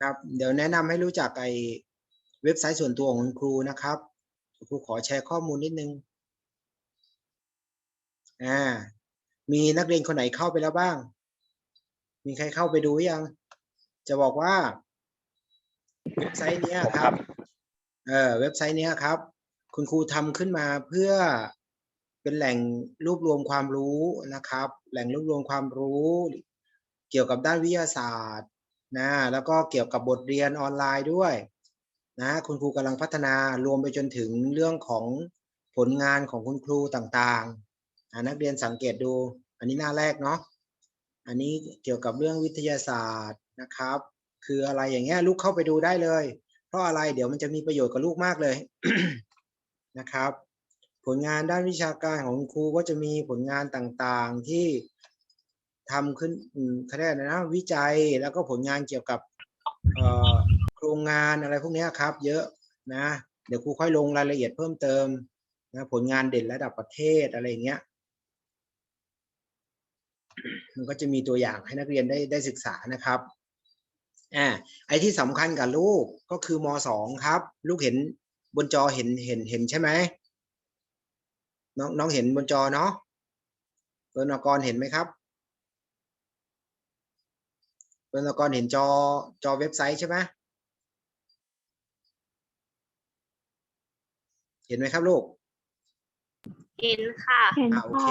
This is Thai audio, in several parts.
ครับเดี๋ยวแนะนำให้รู้จักไอเว็บไซต์ส่วนตัวของคุณครูนะครับครูขอแชร์ข้อมูลนิดนึงอ่ามีนักเรียนคนไหนเข้าไปแล้วบ้าง มีใครเข้าไปดูยัง จะบอกว่า เว็บไซต์เนี้ยผมคครัรับบเออเว็บไซต์เนี้ยครับ คุณครูทำขึ้นมาเพื่อเป็นแหล่งรวบรวมความรู้นะครับ แหล่งรวบรวมความรู้ เกี่ยวกับด้านวิทยาศาสตร์ นะแล้วก็เกี่ยวกับบทเรียนออนไลน์ด้วยนะคุณครูกำลังพัฒนารวมไปจนถึงเรื่องของผลงานของคุณครูต่างๆ นักเรียนสังเกตดู อันนี้หน้าแรกเนาะอันนี้เกี่ยวกับเรื่องวิทยาศาสตร์นะครับ คืออะไรอย่างเงี้ยลูกเข้าไปดูได้เลย เพราะอะไรเดี๋ยวมันจะมีประโยชน์กับลูกมากเลยนะครับ ผลงานด้านวิชาการของคุณครูก็จะมีผลงานต่างๆที่ ทำขึ้นอืมเขาเรียกอะไรนนะวิจัยแล้วก็ผลงานเกี่ยวกับโครงงานอะไรพวกนี้ครับ เยอะนะ เดี๋ยวครูค่อยลงรายละเอียดเพิ่มเติมนะผลงานเด่นระดับประเทศอะไรอย่างเงี้ยมันก็จะมีตัวอย่างให้นักเรียนได้ได้ศึกษานะครับอ่าไอ้ที่สำคัญกับลูกก็คือมสองครับ ลูกเห็นบนจอเห็นเห็นเห็นใช่ไหมน้องน้องเห็นบนจอเนาะเบอร์นกรเห็นไหมครับ เบอร์นกรเห็นจอจอเว็บไซต์ใช่ไหมเห็นไหมครับลูกเห็นค่ะ เห็นอ่าโอค่ะเค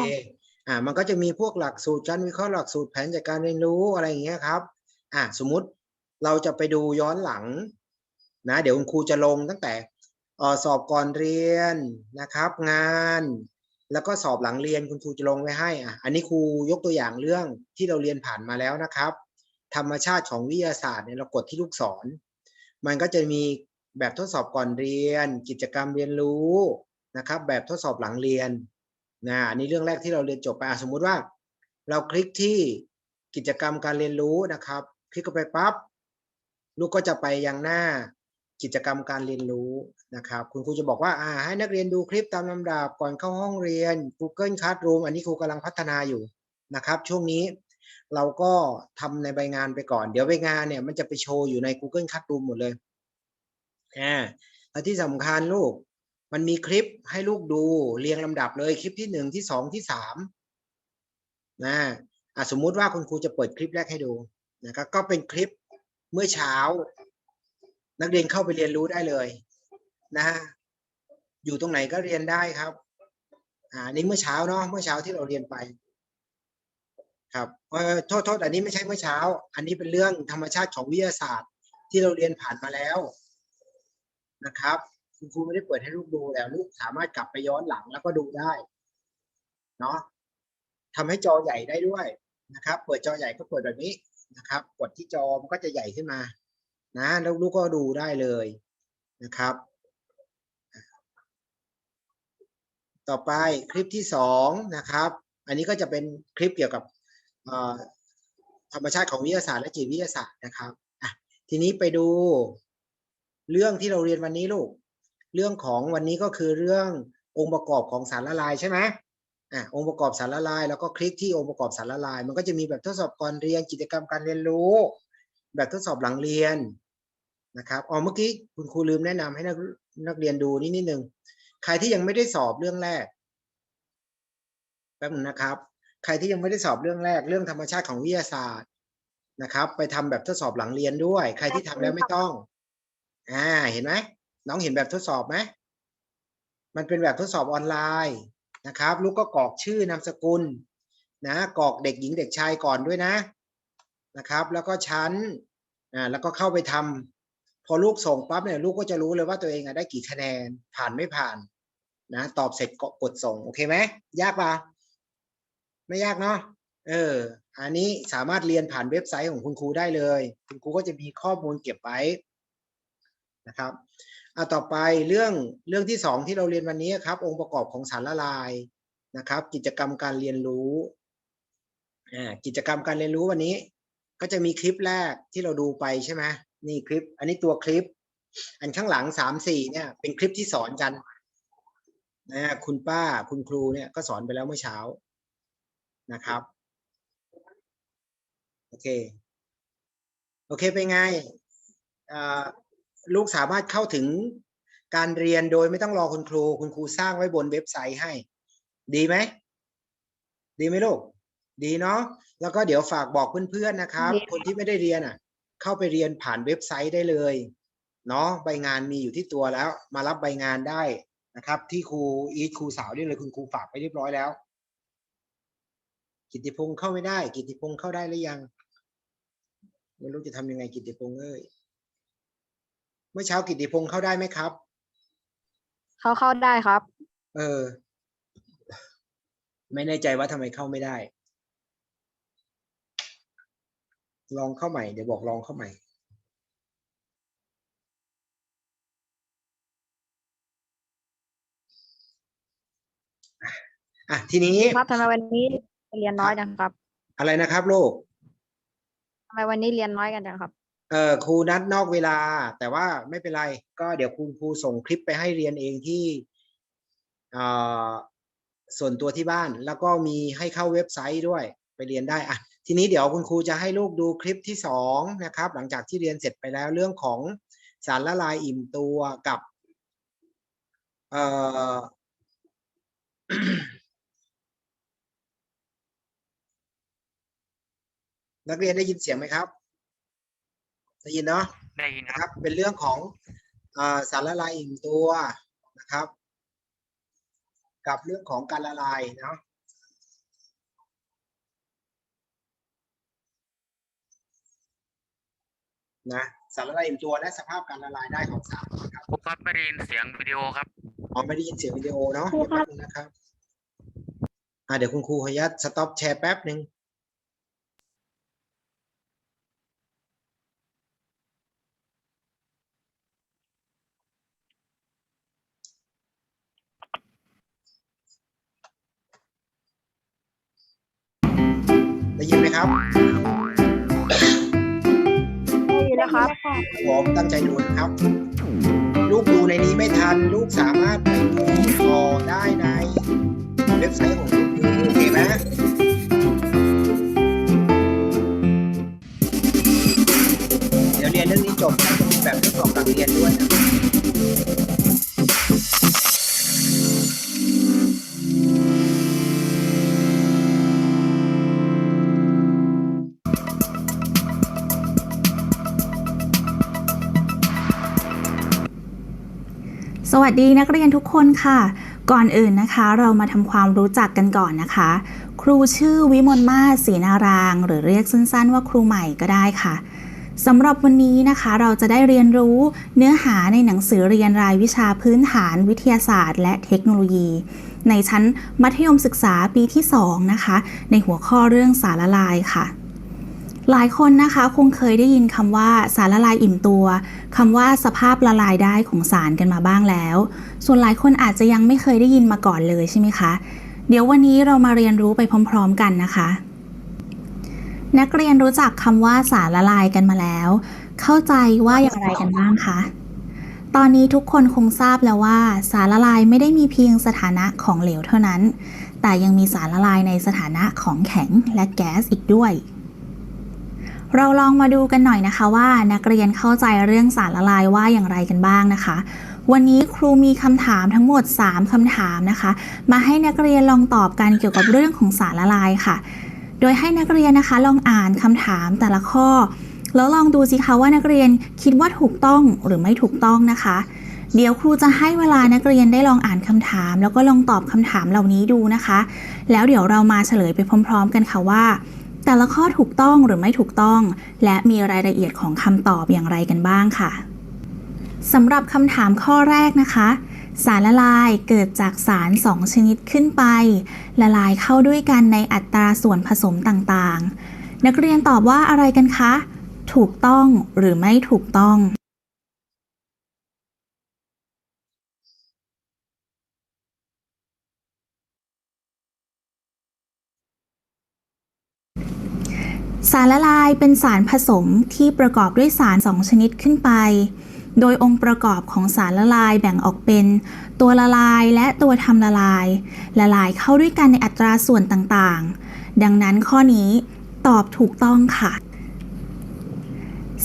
อ่า มันก็จะมีพวกหลักสูตรการวิเคราะห์หลักสูตรแผนจัดการเรียนรู้อะไรอย่างเงี้ยครับ อ่าสมมุติเราจะไปดูย้อนหลัง นะ เดี๋ยวคุณครูจะลงตั้งแต่เอ่อสอบก่อนเรียนนะครับ งาน แล้วก็สอบหลังเรียนคุณครูจะลงไว้ให้อะอันนี้ครูยกตัวอย่างเรื่องที่เราเรียนผ่านมาแล้วนะครับ ธรรมชาติของวิทยาศาสตร์เนี่ยเรากดที่ลูกศร มันก็จะมีแบบทดสอบก่อนเรียน กิจกรรมเรียนรู้นะครับ แบบทดสอบหลังเรียนนะอันนี้เรื่องแรกที่เราเรียนจบไปสมมุติว่า เราคลิกที่กิจกรรมการเรียนรู้นะครับ คลิกเข้าไปปั๊บลูกก็จะไปยังหน้ากิจกรรมการเรียนรู้นะครับ คุณครูจะบอกว่าอ่าให้นักเรียนดูคลิปตามลำดับก่อนเข้าห้องเรียน Google Classroom อันนี้ครูกำลังพัฒนาอยู่นะครับ ช่วงนี้ เราก็ทำในใบงานไปก่อน เดี๋ยวใบงานเนี่ยมันจะไปโชว์อยู่ใน Google Classroom หมดเลยอ่าและที่สำคัญลูก มันมีคลิปให้ลูกดูเรียงลำดับเลยคลิปที่หนึ่งที่สองที่สามนะอะสมมุติว่าคุณครูจะเปิดคลิปแรกให้ดูนะครับก็เป็นคลิปเมื่อเช้า นักเรียนเข้าไปเรียนรู้ได้เลยนะฮะอยู่ตรงไหนก็เรียนได้ครับอ่านี่เมื่อเช้าเนาะเมื่อเช้าที่เราเรียนไป ครับโทษโทษอันนี้ไม่ใช่เมื่อเช้า อันนี้เป็นเรื่องธรรมชาติของวิทยาศาสตร์ ที่เราเรียนผ่านมาแล้วนะครับ คุณครูไม่ได้เปิดให้ลูกดูแต่ลูกสามารถกลับไปย้อนหลังแล้วก็ดูได้เนาะทำให้จอใหญ่ได้ด้วยนะครับ เปิดจอใหญ่ก็เปิดแบบนี้นะครับ กดที่จอมันก็จะใหญ่ขึ้นมา นะแล้วลูกก็ดูได้เลยนะครับ ต่อไปคลิปที่สองนะครับ อันนี้ก็จะเป็นคลิปเกี่ยวกับ ธรรมชาติของวิทยาศาสตร์และจิตวิทยาศาสตร์นะครับอะทีนี้ไปดูเรื่องที่เราเรียนวันนี้ลูก เรื่องของวันนี้ก็คือเรื่ององค์ประกอบของสารละลายใช่ไหมอะองค์ประกอบสารละลาย แล้วก็คลิกที่องค์ประกอบสารละลาย มันก็จะมีแบบทดสอบก่อนเรียนกิจกรรมการเรียนรู้ แบบทดสอบหลังเรียนนะครับอ๋อเมื่อกี้คุณครูลืมแนะนำให้นักนักเรียนดูนี่นิดนึงใครที่ยังไม่ได้สอบเรื่องแรกแป๊บนึงนะครับ ใครที่ยังไม่ได้สอบเรื่องแรกเรื่องธรรมชาติของวิทยาศาสตร์นะครับ ไปทำแบบทดสอบหลังเรียนด้วย ใครที่ทำแล้วไม่ต้อง อ่า เห็นไหมน้องเห็นแบบทดสอบไหมมันเป็นแบบทดสอบออนไลน์นะครับ ลูกก็กรอกชื่อนามสกุล นะกรอกเด็กหญิงเด็กชายก่อนด้วยนะนะครับ แล้วก็ชั้นอ่าแล้วก็เข้าไปทำพอลูกส่งปั๊บเนี่ยลูกก็จะรู้เลยว่าตัวเองอะได้กี่คะแนนผ่านไม่ผ่าน นะ ตอบเสร็จก็กดส่งโอเคไหมยากปะ ไม่ยากเนาะเออ อันนี้สามารถเรียนผ่านเว็บไซต์ของคุณครูได้เลย คุณครูก็จะมีข้อมูลเก็บไว้นะครับอะต่อไปเรื่องเรื่องที่สองที่เราเรียนวันนี้ครับ องค์ประกอบของสารละลายนะครับ กิจกรรมการเรียนรู้อ่ากิจกรรมการเรียนรู้วันนี้ ก็จะมีคลิปแรกที่เราดูไปใช่ไหมนี่คลิป อันนี้ตัวคลิป อันข้างหลังสามสี่เนี่ย เป็นคลิปที่สอนกันนะคุณป้าคุณครูเนี่ยก็สอนไปแล้วเมื่อเช้า นะครับ โอเค โอเคเป็นไงอ่าลูกสามารถเข้าถึงการเรียนโดยไม่ต้องรอคุณครู คุณครูสร้างไว้บนเว็บไซต์ให้ ดีไหม ดีไหมลูก ดีเนาะ แล้วก็เดี๋ยวฝากบอกเพื่อนๆนะครับดีคนที่ไม่ได้เรียนอะ เข้าไปเรียนผ่านเว็บไซต์ได้เลย เนาะ ใบงานมีอยู่ที่ตัวแล้ว มารับใบงานได้นะครับ ที่ครูอีทครูสาวนี่เลยคุณครูฝากไปเรียบร้อยแล้ว กิตติพงศ์เข้าไม่ได้ กิตติพงศ์เข้าได้หรือยัง ไม่รู้จะทำยังไงกิตติพงศ์เอ้ยเมื่อเช้ากิตติพงศ์เข้าได้ไหมครับ เขาเข้าได้ครับ เออ ไม่แน่ใจว่าทำไมเข้าไม่ได้ ลองเข้าใหม่ เดี๋ยวบอกลองเข้าใหม่อะทีนี้ครับทำไมวันนี้ เรียนน้อยจังครับอะไรนะครับลูกทำไมวันนี้เรียนน้อยกันจังครับ เออครูนัดนอกเวลา แต่ว่าไม่เป็นไร ก็เดี๋ยวคุณครูส่งคลิปไปให้เรียนเองที่เอ่อส่วนตัวที่บ้านแล้วก็มีให้เข้าเว็บไซต์ด้วยไปเรียนได้อะทีนี้เดี๋ยวคุณครูจะให้ลูกดูคลิปที่สองนะครับ หลังจากที่เรียนเสร็จไปแล้วเรื่องของสารละลายอิ่มตัวกับเอ่อ นักเรียนได้ยินเสียงไหมครับ ได้ยินเนาะได้ยินนะคครับรับ เป็นเรื่องของอาสารละลายอิ่มตัวนะครับ กับเรื่องของการละลายเนาะนะสารละลายอิ่มตัวและสภาพการละลายได้ของสารนะครับครูครับไม่ได้ยินเสียงวิดีโอครับอ๋อไม่ได้ยินเสียงวิดีโอเนาะครูเดี๋ยวครัแป๊บบนึงนะครับอ่าเดี๋ยวคุณครูขออนุญาตสต็อปแชร์แป๊บหนึ่งได้ยินไหม ครับได้ยินแล้วครับผมตั้งใจดูนะครับ ลูกดูในนี้ไม่ทัน ลูกสามารถไปดูต่อได้ในเว็บไซต์ของคุณครูโอเคไหมเดี๋ยวเรียนเรื่องนี้จบจะมีแบบทดสอบหลังเรียนด้วยนะ สวัสดีนักเรียนทุกคนค่ะ ก่อนอื่นนะคะเรามาทำความรู้จักกันก่อนนะคะ ครูชื่อวิมลมาศรีนาราง หรือเรียกสั้นๆว่าครูใหม่ก็ได้ค่ะสำหรับวันนี้นะคะเราจะได้เรียนรู้เนื้อหาในหนังสือเรียนรายวิชาพื้นฐานวิทยาศาสตร์ และเทคโนโลยี ในชั้นมัธยมศึกษาปีที่ 2 นะคะ ในหัวข้อเรื่องสารละลายค่ะ หลายคนนะคะคงเคยได้ยินคำว่าสารละลายอิ่มตัวคำว่าสภาพละลายได้ของสารกันมาบ้างแล้ว ส่วนหลายคนอาจจะยังไม่เคยได้ยินมาก่อนเลยใช่ไหมคะ เดี๋ยววันนี้เรามาเรียนรู้ไปพร้อม ๆ กันนะคะ นักเรียนรู้จักคำว่าสารละลายกันมาแล้ว เข้าใจว่าอย่างไรกันบ้างคะตอนนี้ทุกคนคงทราบแล้วว่า สารละลายไม่ได้มีเพียงสถานะของเหลวเท่านั้น แต่ยังมีสารละลายในสถานะของแข็งและแก๊สอีกด้วย เราลองมาดูกันหน่อยนะคะว่านักเรียนเข้าใจเรื่องสารละลายว่าอย่างไรกันบ้างนะคะ วันนี้ครูมีคำถามทั้งหมด 3คำถามนะคะ มาให้นักเรียนลองตอบกันเกี่ยวกับเรื่องของสารละลายค่ะ โดยให้นักเรียนนะคะลองอ่านคำถามแต่ละข้อ แล้วลองดูสิคะว่านักเรียนคิดว่าถูกต้องหรือไม่ถูกต้องนะคะ เดี๋ยวครูจะให้เวลานักเรียนได้ลองอ่านคำถาม แล้วก็ลองตอบคำถามเหล่านี้ดูนะคะ แล้วเดี๋ยวเรามาเฉลยไปพร้อม ๆ กันค่ะว่า แต่ละข้อถูกต้องหรือไม่ถูกต้อง และมีรายละเอียดของคำตอบอย่างไรกันบ้างค่ะสำหรับคำถามข้อแรกนะคะ สารละลายเกิดจากสาร 2 ชนิดขึ้นไป ละลายเข้าด้วยกันในอัตราส่วนผสมต่างๆ นักเรียนตอบว่าอะไรกันคะ ถูกต้องหรือไม่ถูกต้อง สารละลายเป็นสารผสมที่ประกอบด้วยสาร 2 ชนิดขึ้นไป โดยองค์ประกอบของสารละลายแบ่งออกเป็น ตัวละลายและตัวทำละลาย ละลายเข้าด้วยกันในอัตราส่วนต่างๆ ดังนั้นข้อนี้ตอบถูกต้องค่ะ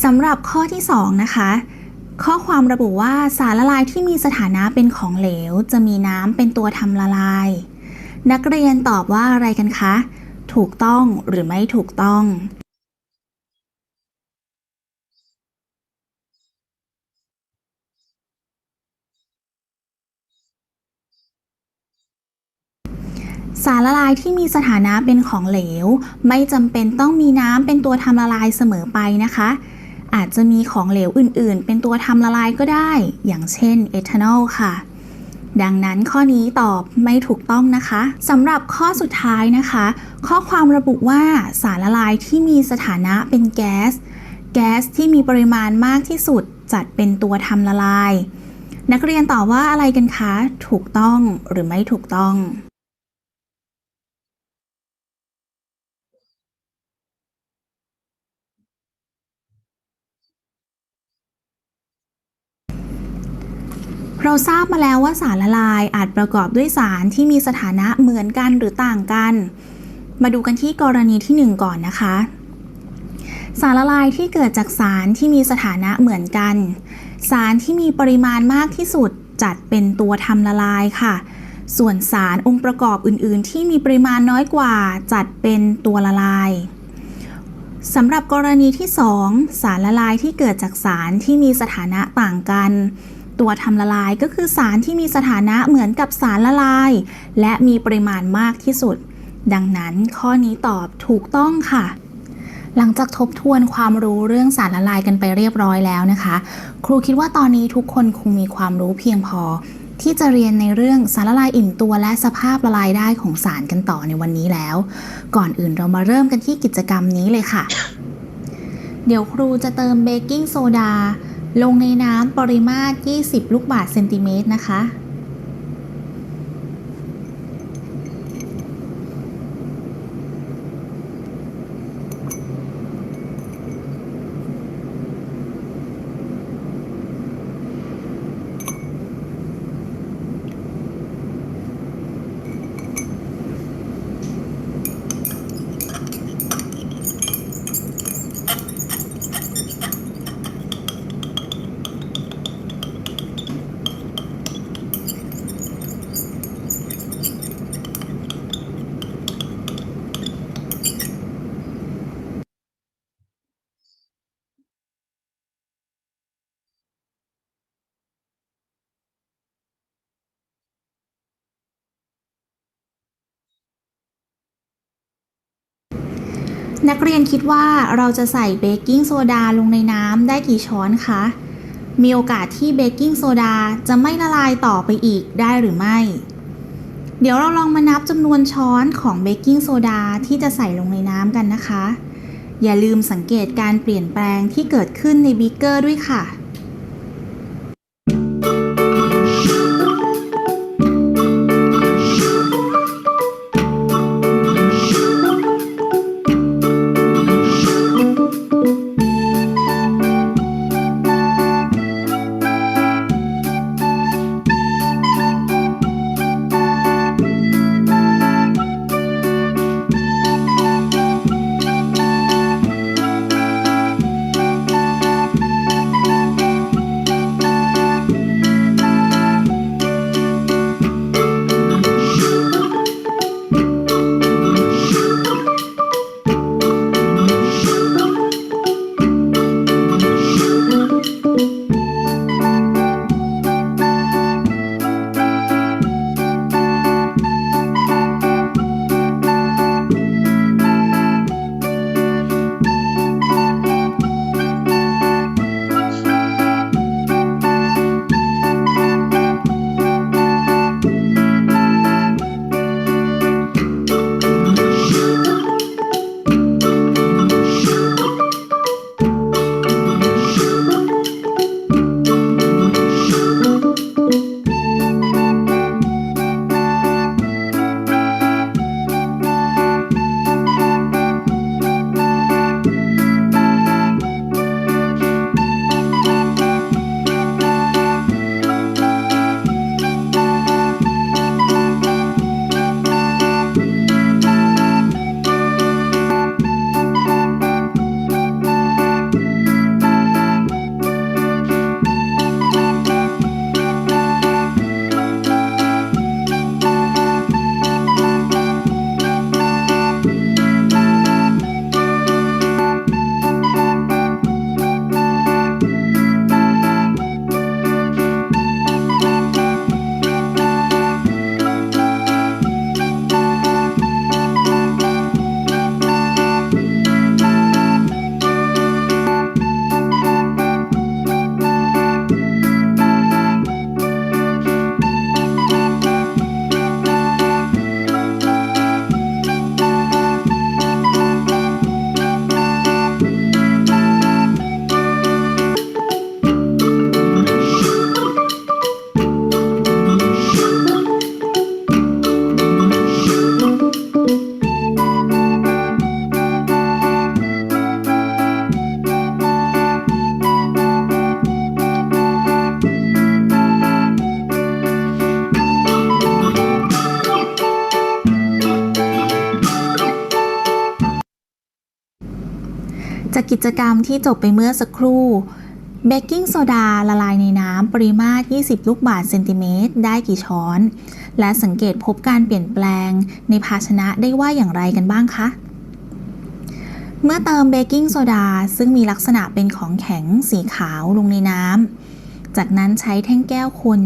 สำหรับข้อที่ 2 นะคะ ข้อความระบุว่าสารละลายที่มีสถานะเป็นของเหลว จะมีน้ำเป็นตัวทำละลาย นักเรียนตอบว่าอะไรกันคะ ถูกต้องหรือไม่ถูกต้อง สารละลายที่มีสถานะเป็นของเหลว ไม่จำเป็นต้องมีน้ำเป็นตัวทำละลายเสมอไปนะคะ อาจจะมีของเหลวอื่นๆ เป็นตัวทำละลายก็ได้ อย่างเช่นเอทานอลค่ะ ดังนั้นข้อนี้ตอบไม่ถูกต้องนะคะสำหรับข้อสุดท้ายนะคะ ข้อความระบุว่าสารละลายที่มีสถานะเป็นแก๊ส แก๊สที่มีปริมาณมากที่สุดจัดเป็นตัวทำละลาย นักเรียนตอบว่าอะไรกันคะ ถูกต้องหรือไม่ถูกต้อง เราทราบมาแล้วว่าสารละลายอาจประกอบด้วยสารที่มีสถานะเหมือนกันหรือต่างกัน มาดูกันที่กรณีที่ 1 ก่อนนะคะ สารละลายที่เกิดจากสารที่มีสถานะเหมือนกัน สารที่มีปริมาณมากที่สุดจัดเป็นตัวทำละลายค่ะ ส่วนสารองค์ประกอบอื่น ๆ ที่มีปริมาณน้อยกว่าจัดเป็นตัวละลายสำหรับกรณีที่ 2 สารละลายที่เกิดจากสารที่มีสถานะต่างกัน ตัวทำละลายก็คือสารที่มีสถานะเหมือนกับสารละลาย และมีปริมาณมากที่สุด ดังนั้นข้อนี้ตอบถูกต้องค่ะ หลังจากทบทวนความรู้เรื่องสารละลายกันไปเรียบร้อยแล้วนะคะ ครูคิดว่าตอนนี้ทุกคนคงมีความรู้เพียงพอ ที่จะเรียนในเรื่องสารละลายอิ่มตัวและสภาพละลายได้ของสารกันต่อในวันนี้แล้ว ก่อนอื่นเรามาเริ่มกันที่กิจกรรมนี้เลยค่ะ เดี๋ยวครูจะเติมเบกกิ้งโซดา ลงในน้ำปริมาตร 20 ลูกบาศก์เซนติเมตรนะคะ นักเรียนคิดว่าเราจะใส่เบกกิ้งโซดาลงในน้ำได้กี่ช้อนคะ มีโอกาสที่เบกกิ้งโซดาจะไม่ละลายต่อไปอีกได้หรือไม่ เดี๋ยวเราลองมานับจำนวนช้อนของเบกกิ้งโซดาที่จะใส่ลงในน้ำกันนะคะ อย่าลืมสังเกตการเปลี่ยนแปลงที่เกิดขึ้นในบีเกอร์ด้วยค่ะ จากกิจกรรมที่จบไปเมื่อสักครู่เบกกิ้งโซดาละลายในน้ำปริมาตร 20 ลูกบาศก์เซนติเมตรได้กี่ช้อน และสังเกตพบการเปลี่ยนแปลงในภาชนะได้ว่าอย่างไรกันบ้างคะ เมื่อเติมเบกกิ้งโซดาซึ่งมีลักษณะเป็นของแข็งสีขาวลงในน้ำ จากนั้นใช้แท่งแก้วคน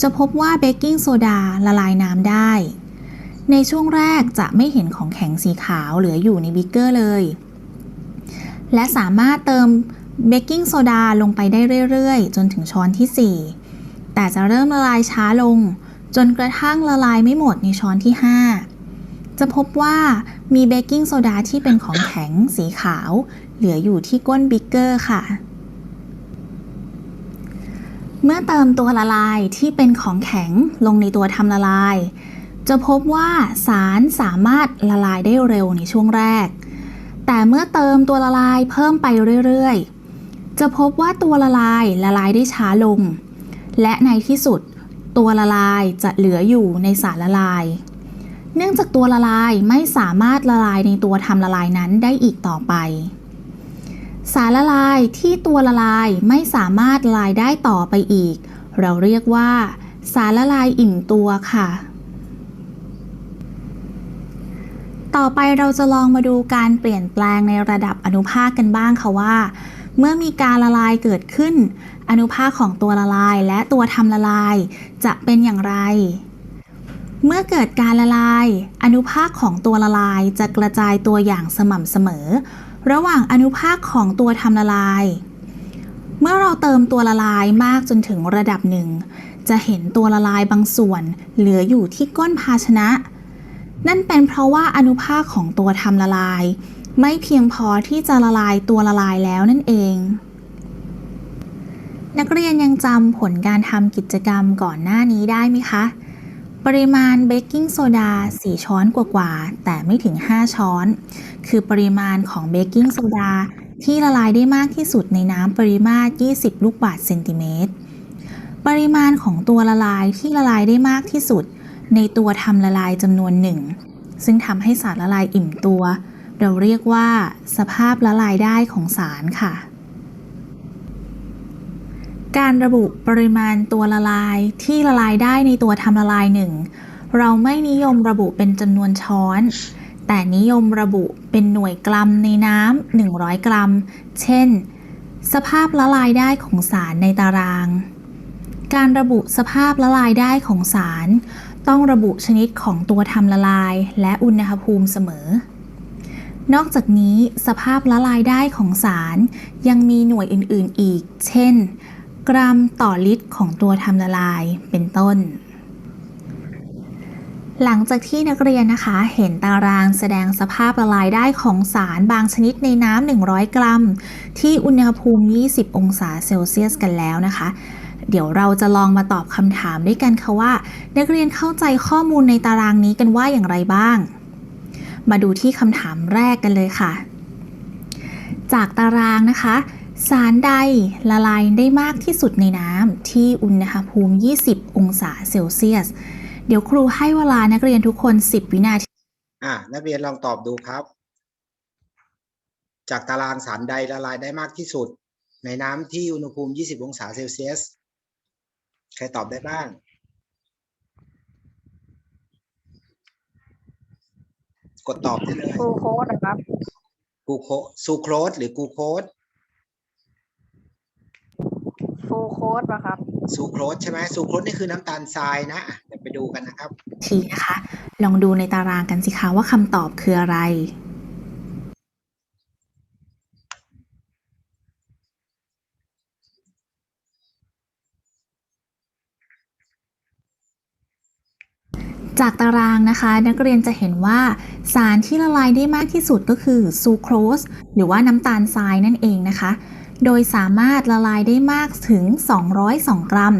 จะพบว่าเบกกิ้งโซดาละลายน้ำได้ ในช่วงแรกจะไม่เห็นของแข็งสีขาวเหลืออยู่ในบิ๊กเกอร์เลย และสามารถเติมเบกกิ้งโซดาลงไปได้เรื่อยๆ จนถึงช้อนที่ 4 แต่จะเริ่มละลายช้าลง จนกระทั่งละลายไม่หมดในช้อนที่ 5 จะพบว่ามีเบกกิ้งโซดาที่เป็นของแข็งสีขาว เหลืออยู่ที่ก้นบิ๊กเกอร์ค่ะ เมื่อเติมตัวละลายที่เป็นของแข็งลงในตัวทำละลาย จะพบว่าสารสามารถละลายได้เร็วในช่วงแรก แต่เมื่อเติมตัวละลายเพิ่มไปเรื่อยๆ จะพบว่าตัวละลายละลายได้ช้าลง และในที่สุด ตัวละลายจะเหลืออยู่ในสารละลาย เนื่องจากตัวละลายไม่สามารถละลายในตัวทำละลายนั้นได้อีกต่อไป สารละลายที่ตัวละลายไม่สามารถละลายได้ต่อไปอีก เราเรียกว่า สารละลายอิ่มตัวค่ะ ต่อไปเราจะลองมาดูการเปลี่ยนแปลงในระดับอนุภาคกันบ้างค่ะว่า เมื่อมีการละลายเกิดขึ้น อนุภาคของตัวละลายและตัวทำละลาย จะเป็นอย่างไร เมื่อเกิดการละลาย อนุภาคของตัวละลายจะกระจายตัวอย่างสม่ำเสมอ ระหว่างอนุภาคของตัวทำละลาย เมื่อเราเติมตัวละลายมากจนถึงระดับหนึ่ง จะเห็นตัวละลายบางส่วน เหลืออยู่ที่ก้นภาชนะ นั่นเป็นเพราะว่าอนุภาคของตัวทำละลาย ไม่เพียงพอที่จะละลายตัวละลายแล้วนั่นเอง นักเรียนยังจำผลการทำกิจกรรมก่อนหน้านี้ได้ไหมคะ ปริมาณเบกกิ้งโซดา4ช้อนกว่าๆ แต่ไม่ถึง 5 ช้อน คือปริมาณของเบกกิ้งโซดาที่ละลายได้มากที่สุดในน้ำปริมาตร 20 ลูกบาศก์เซนติเมตร ปริมาณของตัวละลายที่ละลายได้มากที่สุด ในตัวทำละลายจำนวนหนึ่ง ซึ่งทำให้สารละลายอิ่มตัว เราเรียกว่า สภาพละลายได้ของสารค่ะ การระบุปริมาณตัวละลายที่ละลายได้ในตัวทำละลายหนึ่งเราไม่นิยมระบุเป็นจำนวนช้อน แต่นิยมระบุเป็นหน่วยกรัมในน้ำ100 กรัม เช่น สภาพละลายได้ของสารในตาราง การระบุสภาพละลายได้ของสาร ต้องระบุชนิดของตัวทำละลายและอุณหภูมิเสมอ นอกจากนี้สภาพละลายได้ของสารยังมีหน่วยอื่น ๆ อีก เช่น กรัมต่อลิตรของตัวทำละลายเป็นต้น หลังจากที่นักเรียนนะคะเห็นตารางแสดงสภาพละลายได้ของสารบางชนิดในน้ำ100 กรัม ที่อุณหภูมิ 20 องศาเซลเซียสกันแล้วนะคะ เดี๋ยวเราจะลองมาตอบคำถามด้วยกันค่ะว่า นักเรียนเข้าใจข้อมูลในตารางนี้กันว่าอย่างไรบ้าง มาดูที่คำถามแรกกันเลยค่ะ จากตารางนะคะ สารใดละลายได้มากที่สุดในน้ำที่อุณหภูมิ 20 องศาเซลเซียส เดี๋ยวครูให้เวลานักเรียนทุกคน 10 วินาทีอะนักเรียนลองตอบดูครับ จากตารางสารใดละลายได้มากที่สุด ในน้ำที่อุณหภูมิ 20 องศาเซลเซียส ใครตอบได้บ้าง กดตอบได้เลยฟูโค้ดนะครับกูโคซูโครสหรือกูโคสฟูโค้ดปะครับซูโครสใช่ไหมซูโครสนี่คือน้ำตาลทรายนะอะเดี๋ยวไปดูกันนะครับ ทีนะคะ ลองดูในตารางกันสิคะว่าคำตอบคืออะไร จากตารางนะคะ นักเรียนจะเห็นว่าสารที่ละลายได้มากที่สุดก็คือซูโครสหรือว่าน้ำตาลทรายนั่นเองนะคะ โดยสามารถละลายได้มากถึง 202 กรัม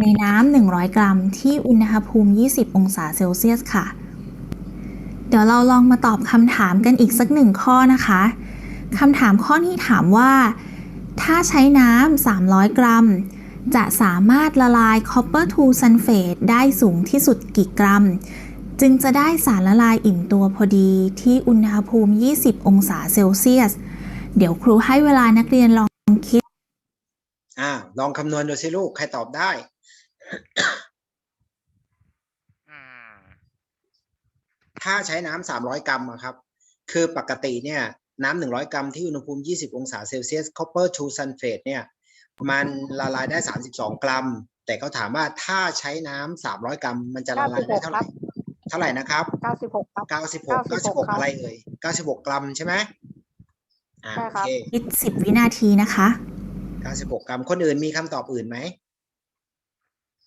ในน้ำ 100 กรัม ที่อุณหภูมิ 20 องศาเซลเซียสค่ะ เดี๋ยวเราลองมาตอบคำถามกันอีกสักหนึ่งข้อนะคะคำถามข้อนี้ถามว่า ถ้าใช้น้ำ 300 กรัม จะสามารถละลาย copper 2 sulfate ได้สูงที่สุดกี่กรัม จึงจะได้สารละลายอิ่มตัวพอดีที่อุณหภูมิ 20 องศาเซลเซียส เดี๋ยวครูให้เวลานักเรียนลองคิด อ่า ลองคำนวณดูสิลูก ใครตอบได้อืมถ้าใช้น้ำสามร้อยกรัมอะครับ คือปกติเนี่ย น้ำหนึ่งร้อยกรัมที่อุณหภูมิยี่สิบองศาเซลเซียส copper to sulfate เนี่ย มันละลายได้สามสิบสองกรัม แต่เขาถามว่าถ้าใช้น้ำสามร้อยกรัม มันจะละลายได้เท่าไหร่ เท่าไหร่นะครับเก้าสิบหกครับเก้าสิบหกเก้าสิบหกครับอะไรเอ่ยเก้าสิบหกกรัมใช่ไหมอ่าใช่โอครับเคคิด10 วินาทีนะคะเก้าสิบหกกรัม คนอื่นมีคำตอบอื่นไหม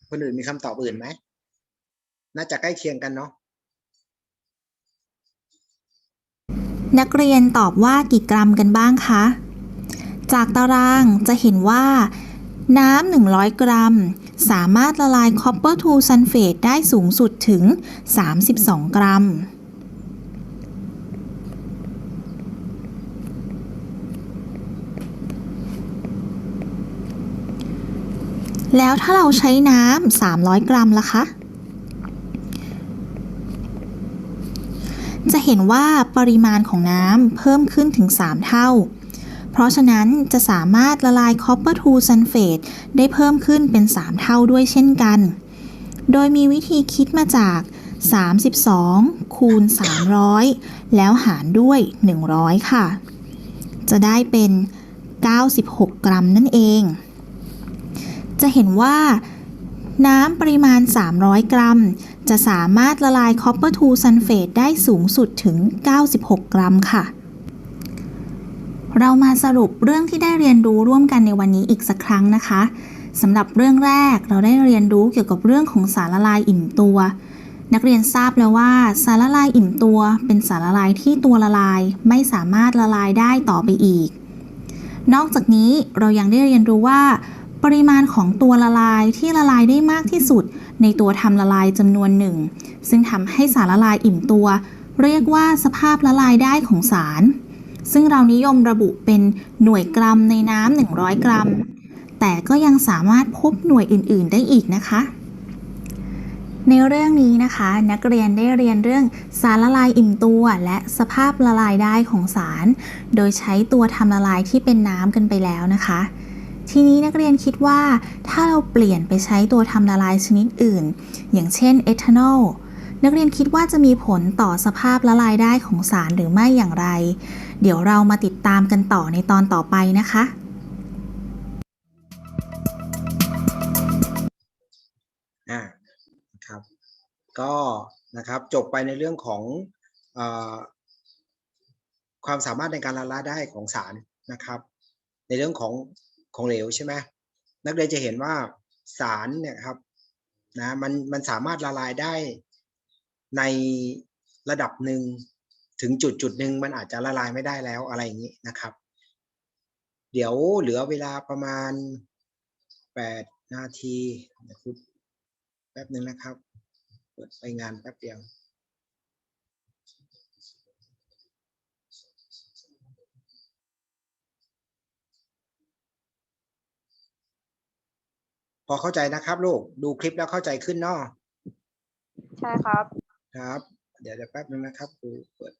คนอื่นมีคำตอบอื่นไหม น่าจะใกล้เคียงกันเนาะนักเรียนตอบว่ากี่กรัมกันบ้างคะ จากตารางจะเห็นว่า น้ำ 100 กรัม สามารถละลาย copper to sulfate ได้สูงสุดถึง 32 กรัมแล้วถ้าเราใช้น้ำ 300 กรัมล่ะคะ จะเห็นว่าปริมาณของน้ำเพิ่มขึ้นถึง 3 เท่า เพราะฉะนั้นจะสามารถละลาย copper to sulfate ได้เพิ่มขึ้นเป็น 3 เท่าด้วยเช่นกัน โดยมีวิธีคิดมาจาก 32 คูณ 300 แล้วหารด้วย 100 ค่ะ จะได้เป็น 96 กรัมนั่นเอง จะเห็นว่าน้ำปริมาณ 300 กรัม จะสามารถละลาย copper to sulfate ได้สูงสุดถึง 96 กรัมค่ะ เรามาสรุปเรื่องที่ได้เรียนรู้ร่วมกันในวันนี้อีกสักครั้งนะคะสำหรับเรื่องแรกเราได้เรียนรู้เกี่ยวกับเรื่องของสารละลายอิ่มตัว นักเรียนทราบแล้วว่า สารละลายอิ่มตัว เป็นสารละลายที่ตัวละลาย ไม่สามารถละลายได้ต่อไปอีก นอกจากนี้เรายังได้เรียนรู้ว่า ปริมาณของตัวละลายที่ละลายได้มากที่สุด ในตัวทำละลายจำนวนหนึ่ง ซึ่งทำให้สารละลายอิ่มตัว เรียกว่าสภาพละลายได้ของสาร ซึ่งเรานิยมระบุเป็นหน่วยกรัมในน้ำ100 กรัม แต่ก็ยังสามารถพบหน่วยอื่น ๆ ได้อีกนะคะ ในเรื่องนี้นะคะ นักเรียนได้เรียนเรื่องสารละลายอิ่มตัว และสภาพละลายได้ของสาร โดยใช้ตัวทำละลายที่เป็นน้ำกันไปแล้วนะคะ ทีนี้นักเรียนคิดว่าถ้าเราเปลี่ยนไปใช้ตัวทำละลายชนิดอื่น อย่างเช่นเอทานอล นักเรียนคิดว่าจะมีผลต่อสภาพละลายได้ของสารหรือไม่อย่างไร เดี๋ยวเรามาติดตามกันต่อในตอนต่อไปนะคะ อ่านะครับ ก็นะครับจบไปในเรื่องของอความสามารถในการละลายได้ของสารนะครับ ในเรื่องของของเหลวใช่ไหมนักเรียนจะเห็นว่าสารเนี่ยครับนะมันมันสามารถละลายได้ ในระดับหนึ่งถึงจุดจุดหนึ่งมันอาจจะละลายไม่ได้แล้วอะไรอย่างนี้นะครับ เดี๋ยวเหลือเวลาประมาณแปดนาทีนะครับแป๊บหนึ่งนะครับ เปิดไปงานแป๊บเดียวพอเข้าใจนะครับ ลูกดูคลิปแล้วเข้าใจขึ้นเนาะใช่ครับ ครับ เดี๋ยวเดี๋ยวแป๊บหนึงนะครับครูเปิด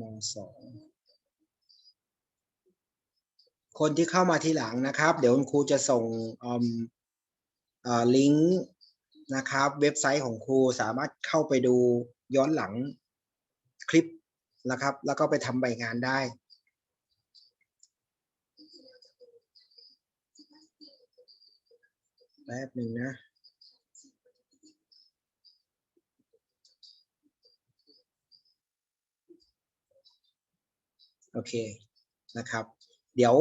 มสองคนที่เข้ามาทีหลังนะครับ เดี๋ยวคุณครูจะส่งลิงก์นะครับ เว็บไซต์ของครูสามารถเข้าไปดูย้อนหลังคลิปนะครับ แล้วก็ไปทำใบงานได้ แป๊บหนึ่งนะโอเคนะครับ เดี๋ยว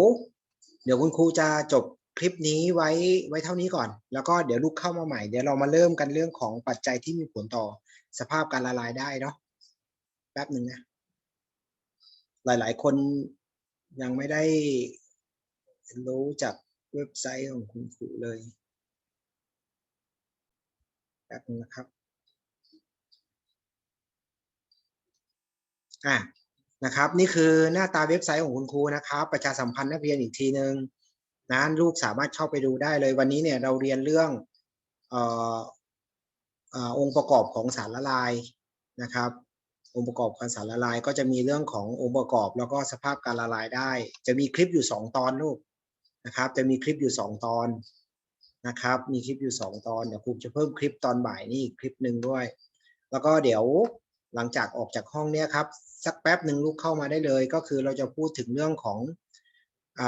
เดี๋ยวคุณครูจะจบคลิปนี้ไว้ไว้เท่านี้ก่อน แล้วก็เดี๋ยวลุกเข้ามาใหม่ เดี๋ยวเรามาเริ่มกันเรื่องของปัจจัยที่มีผลต่อสภาพการละลายได้เนาะแป๊บหนึ่งนะ หลายๆ คนยังไม่ได้รู้จักเว็บไซต์ของคุณครูเลย ป๊บนึงนะครับอะนะครับ นี่คือหน้าตาเว็บไซต์ของคุณครูนะครับ ประชาสัมพันธ์นักเรียนอีกทีหนึ่งนะลูกสามารถเข้าไปดูได้เลยวันนี้เนี่ยเราเรียนเรื่องเอ่อออองค์ประกอบของสารละลายนะครับ องค์ประกอบของสารละลายก็จะมีเรื่องขององค์ประกอบแล้วก็สภาพการละลายได้ จะมีคลิปอยู่สองตอนลูกนะครับ จะมีคลิปอยู่สองตอน นะครับ มีคลิปอยู่สองตอน เดี๋ยวครูจะเพิ่มคลิปตอนบ่ายนี่อีกคลิปหนึ่งด้วย แล้วก็เดี๋ยวหลังจากออกจากห้องเนี้ยครับ สักแป๊บหนึ่งลูกเข้ามาได้เลย ก็คือเราจะพูดถึงเรื่องของอ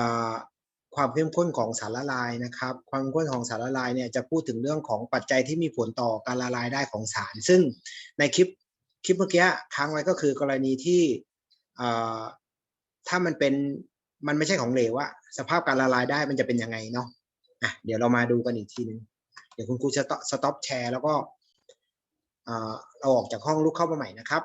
ความเข้มข้นของสารละลายนะครับ ความเข้มข้นของสารละลายเนี่ยจะพูดถึงเรื่องของปัจจัยที่มีผลต่อการละลายได้ของสาร ซึ่งในคลิปคลิปเมื่อกี้ค้างไว้ก็คือกรณีที่ถ้ามันเป็นมันไม่ใช่ของเหลวอะสภาพการละลายได้มันจะเป็นยังไงเนาะ อะเดี๋ยวเรามาดูกันอีกทีหนึง เดี๋ยวคุณครูจะสต็อปแชร์แล้วก็เราออกจากห้องลุกเข้ามาใหม่นะครับ